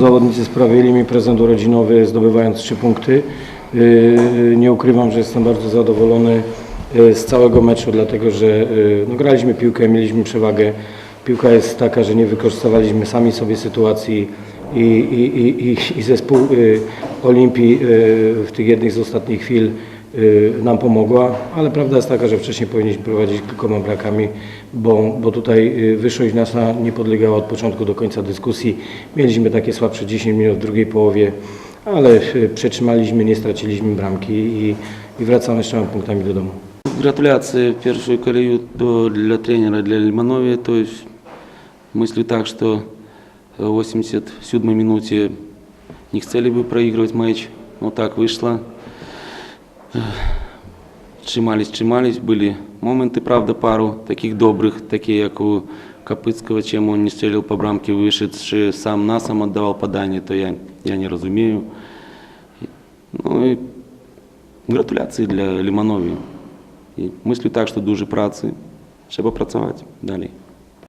Zawodnicy sprawili mi prezent urodzinowy, zdobywając trzy punkty. Yy, Nie ukrywam, że jestem bardzo zadowolony yy, z całego meczu, dlatego że yy, no, graliśmy piłkę, mieliśmy przewagę. Piłka jest taka, że nie wykorzystywaliśmy sami sobie sytuacji i, i, i, i, zespół Olimpii w tych jednych z ostatnich chwil nam pomogła, ale prawda jest taka, że wcześniej powinniśmy prowadzić kilkoma brakami, bo, bo tutaj yy, wyższość nasza nie podlegała od początku do końca dyskusji. Mieliśmy takie słabsze 10 minut w drugiej połowie, ale yy, przetrzymaliśmy, nie straciliśmy bramki i, i wracamy z trzema punktami do domu. Гратуляции в первую колею до- для тренера, для Лиманови. То есть мыслю так, что в 87 минуте не хотели бы проигрывать матч, но так вышло. Эх, Trzymались, trzymались, были моменты, правда, пару таких добрых, такие, как у Капыцкого, чем он не стрелил по брамке, вышедший сам на сам отдавал подание, то я, я не разумею. Ну і гратуляції для Лиманові. І мислю так, що дуже праці. Треба працювати далі.